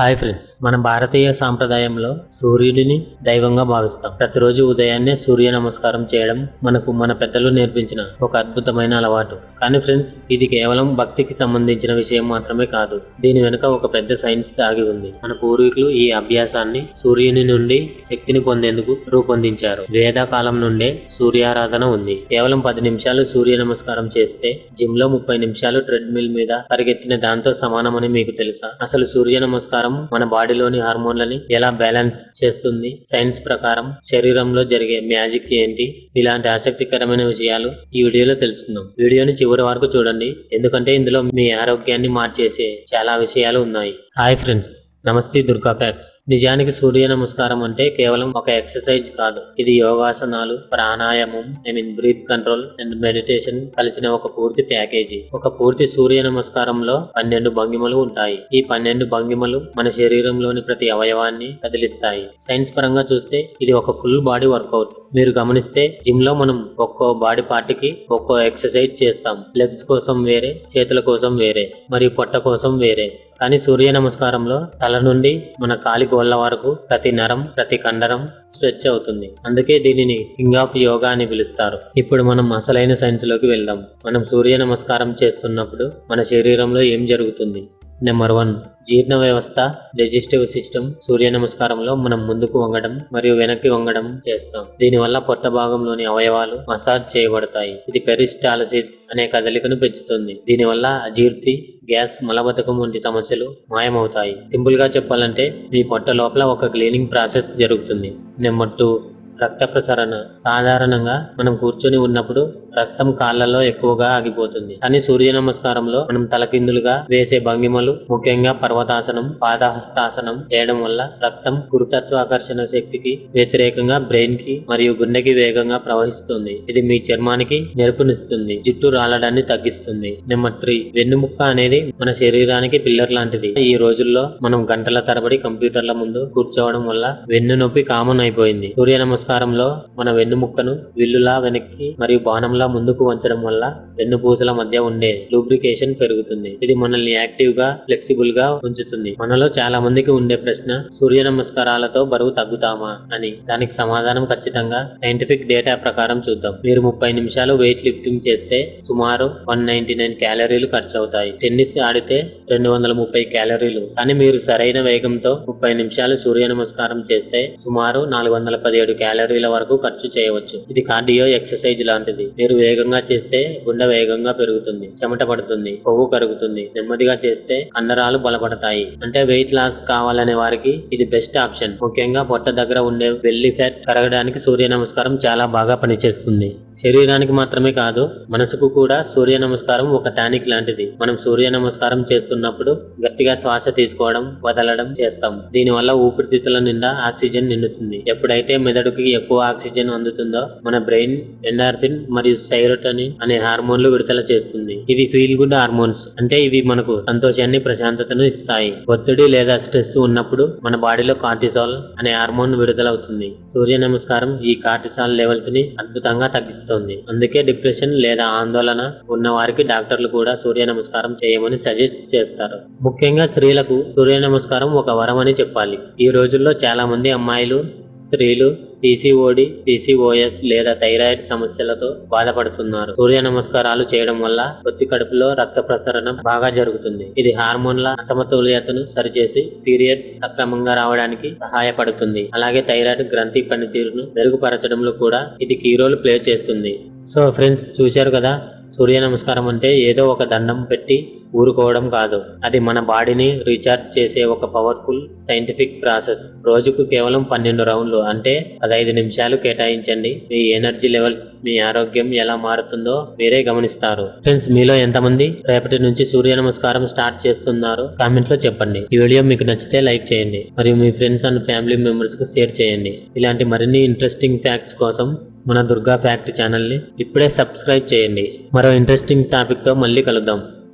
Hi friends మన భారతీయ సాంప్రదాయంలో సూర్యుడిని దైవంగా భావిస్తాం. ప్రతిరోజు ఉదయాన్నే సూర్య నమస్కారం చేయడం మనకు మన పెద్దలు నేర్పించిన ఒక అద్భుతమైన అలవాటు. కానీ ఫ్రెండ్స్ ఇది కేవలం భక్తికి సంబంధించిన విషయం మాత్రమే కాదు. దీని వెనుక ఒక పెద్ద సైన్స్ దాగి ఉంది. మన పూర్వీకులు ఈ అభ్యాసాన్ని సూర్యుని నుండి శక్తిని పొందేందుకు రూపొందించారు. వేదకాలం నుండే సూర్యారాధన ఉంది. కేవలం పది నిమిషాలు సూర్య నమస్కారం చేస్తే జిమ్లో ముప్పై నిమిషాలు ట్రెడ్మిల్ మీద పరిగెత్తిన దాంతో సమానమని మీకు తెలుసా? అసలు సూర్య నమస్కారం మన బాడీలోని హార్మోన్లని ఎలా బ్యాలెన్స్ చేస్తుంది? సైన్స్ ప్రకారం శరీరంలో జరిగే మ్యాజిక్ ఏంటి? ఇలాంటి ఆసక్తికరమైన విషయాలు ఈ వీడియోలో తెలుసుకుందాం. వీడియోని చివరి వరకు చూడండి. ఎందుకంటే ఇందులో మీ ఆరోగ్యాన్ని మార్చేసే చాలా విషయాలు ఉన్నాయి. Hi friends. నమస్తే దుర్గా ఫ్యాక్ట్స్ నిజానికి సూర్య నమస్కారం అంటే కేవలం ఒక ఎక్సర్సైజ్ కాదు. ఇది యోగాసనాలు ప్రాణాయామం I mean breath control and meditation కలిసిన ఒక పూర్తి ప్యాకేజీ. ఒక పూర్తి సూర్య నమస్కారంలో పన్నెండు భంగిమలు ఉంటాయి. ఈ పన్నెండు భంగిమలు మన శరీరంలోని ప్రతి అవయవాన్ని కదిలిస్తాయి. సైన్స్ పరంగా చూస్తే ఇది ఒక ఫుల్ బాడీ వర్కౌట్. మీరు గమనిస్తే జిమ్లో మనం ఒక్కో బాడీ పార్ట్కి ఒక్కో ఎక్సర్సైజ్ చేస్తాం. లెగ్స్ కోసం వేరే చేతుల కోసం వేరే మరియు పొట్ట కోసం వేరే. కానీ సూర్య నమస్కారంలో తల నుండి మన కాలి గోళ్ళ వరకు ప్రతి నరం ప్రతి కండరం స్ట్రెచ్ అవుతుంది. అందుకే దీనిని కింగ్ ఆఫ్ యోగా అని పిలుస్తారు. ఇప్పుడు మనం అసలైన సైన్స్లోకి వెళ్దాం. మనం సూర్య నమస్కారం చేస్తున్నప్పుడు మన శరీరంలో ఏం జరుగుతుంది? నెంబర్ వన్ జీర్ణ వ్యవస్థ డైజెస్టివ్ సిస్టమ్ సూర్య నమస్కారంలో మనం ముందుకు వంగడం మరియు వెనక్కి వంగడం చేస్తాం. దీనివల్ల పొట్ట భాగంలోని అవయవాలు మసాజ్ చేయబడతాయి. ఇది పెరిస్టాలసిస్ అనే కదలికను పెంచుతుంది. దీనివల్ల అజీర్తి గ్యాస్ మలబద్ధకం వంటి సమస్యలు మాయమవుతాయి. సింపుల్గా చెప్పాలంటే మీ పొట్ట లోపల ఒక క్లీనింగ్ ప్రాసెస్ జరుగుతుంది. నెంబర్ టూ రక్త ప్రసరణ. సాధారణంగా మనం కూర్చొని ఉన్నప్పుడు రక్తం కాళ్ళలో ఎక్కువగా ఆగిపోతుంది. కానీ సూర్య నమస్కారంలో మనం తలకిందులుగా వేసే భంగిమలు ముఖ్యంగా పర్వతాసనం పాదహస్తాసనం చేయడం వల్ల రక్తం గురుతత్వాకర్షణ శక్తికి వ్యతిరేకంగా బ్రెయిన్కి మరియు గుండెకి వేగంగా ప్రవహిస్తుంది. ఇది మీ చర్మానికి మెరుపునిస్తుంది. జుట్టు రాలడాన్ని తగ్గిస్తుంది. నెంబర్ త్రీ వెన్నుముక్క అనేది మన శరీరానికి పిల్లర్ లాంటిది. ఈ రోజుల్లో మనం గంటల తరబడి కంప్యూటర్ల ముందు కూర్చోవడం వల్ల వెన్ను నొప్పి కామన్ అయిపోయింది. సూర్య నమస్కారంలో మన వెన్నుముక్కను విల్లులా వెనక్కి మరియు బాణంలా ముందుకు వంచడం వల్ల వెన్నుపూసల మధ్య ఉండే లూబ్రికేషన్ పెరుగుతుంది. ఇది మనల్ని యాక్టివ్గా ఫ్లెక్సిబుల్గా ఉంచుతుంది. మనలో చాలా మందికి ఉండే ప్రశ్న సూర్య నమస్కారాలతో బరువు తగ్గుతామా అని. దానికి సమాధానం ఖచ్చితంగా సైంటిఫిక్ డేటా ప్రకారం చూద్దాం. మీరు ముప్పై నిమిషాలు వెయిట్ లిఫ్టింగ్ చేస్తే సుమారు వన్ నైన్టీ నైన్ క్యాలరీలు ఖర్చు అవుతాయి టెన్నిస్ ఆడితే రెండు వందల ముప్పై క్యాలరీలు కానీ మీరు సరైన వేగంతో ముప్పై నిమిషాలు సూర్య నమస్కారం చేస్తే సుమారు నాలుగు వందల పదిహేడు క్యాలరీల వరకు ఖర్చు చేయవచ్చు. ఇది కార్డియో ఎక్సర్సైజ్ లాంటిది. మీరు వేగంగా చేస్తే గుండె వేగంగా పెరుగుతుంది చెమట పడుతుంది కొవ్వు కరుగుతుంది. నెమ్మదిగా చేస్తే కండరాలు బలపడతాయి. అంటే వెయిట్ లాస్ కావాలనే వారికి ఇది బెస్ట్ ఆప్షన్ ముఖ్యంగా పొట్ట దగ్గర ఉండే బెల్లి ఫ్యాట్ కరగడానికి సూర్య నమస్కారం చాలా బాగా పనిచేస్తుంది. శరీరానికి మాత్రమే కాదు మనసుకు కూడా సూర్య నమస్కారం ఒక టానిక్ లాంటిది. మనం సూర్య నమస్కారం చేస్తున్నప్పుడు గట్టిగా శ్వాస తీసుకోవడం వదలడం చేస్తాం. దీనివల్ల ఊపిరితిత్తుల నిండా ఆక్సిజన్ నిండుతుంది. ఎప్పుడైతే మెదడుకి ఎక్కువ ఆక్సిజన్ అందుతుందో మన బ్రెయిన్ ఎండార్ఫిన్ మరియు సైరోటోనిన్ అనే హార్మోన్లు విడుదల చేస్తుంది. ఇవి ఫీల్ గుడ్ హార్మోన్స్. అంటే ఇవి మనకు సంతోషాన్ని ప్రశాంతతను ఇస్తాయి. ఒత్తిడి లేదా స్ట్రెస్ ఉన్నప్పుడు మన బాడీలో కార్టిసాల్ అనే హార్మోన్ విడుదలవుతుంది. సూర్య నమస్కారం ఈ కార్టిసాల్ లెవెల్స్ని అద్భుతంగా తగ్గిస్తుంది. అందుకే డిప్రెషన్ లేదా ఆందోళన ఉన్న వారికి డాక్టర్లు కూడా సూర్య నమస్కారం చేయమని సజెస్ట్ చేస్తారు. ముఖ్యంగా స్త్రీలకు సూర్య నమస్కారం ఒక వరం అని చెప్పాలి. ఈ రోజుల్లో చాలా మంది అమ్మాయిలు స్త్రీలు పీసీఓడి పీసీఓఎస్ లేదా థైరాయిడ్ సమస్యలతో బాధపడుతున్నారు. సూర్య నమస్కారాలు చేయడం వల్ల పొత్తి కడుపులో రక్త ప్రసరణ బాగా జరుగుతుంది. ఇది హార్మోన్ల అసమతుల్యతను సరిచేసి పీరియడ్స్ సక్రమంగా రావడానికి సహాయపడుతుంది. అలాగే థైరాయిడ్ గ్రంథి పనితీరును మెరుగుపరచడంలో కూడా ఇది కీ రోల్ ప్లే చేస్తుంది. సో ఫ్రెండ్స్ చూశారు కదా? సూర్య నమస్కారం అంటే ఏదో ఒక దండం పెట్టి ఊరుకోవడం కాదు. అది మన బాడీని రీఛార్జ్ చేసే ఒక పవర్ఫుల్ సైంటిఫిక్ ప్రాసెస్. రోజుకు కేవలం పన్నెండు రౌండ్లు అంటే పదహైదు నిమిషాలు కేటాయించండి. మీ ఎనర్జీ లెవెల్స్ మీ ఆరోగ్యం ఎలా మారుతుందో మీరే గమనిస్తారు. ఫ్రెండ్స్ మీలో ఎంతమంది రేపటి నుంచి సూర్య నమస్కారం స్టార్ట్ చేస్తున్నారు? కామెంట్లో చెప్పండి. ఈ వీడియో మీకు నచ్చితే లైక్ చేయండి. మరియు మీ ఫ్రెండ్స్ అండ్ ఫ్యామిలీ మెంబర్స్కు షేర్ చేయండి. ఇలాంటి మరిన్ని ఇంట్రెస్టింగ్ ఫ్యాక్ట్స్ కోసం మన దుర్గా ఫ్యాక్ట్ ఛానల్ని ఇప్పుడే సబ్స్క్రైబ్ చేయండి. మరో ఇంట్రెస్టింగ్ టాపిక్తో మళ్ళీ కలుద్దాం.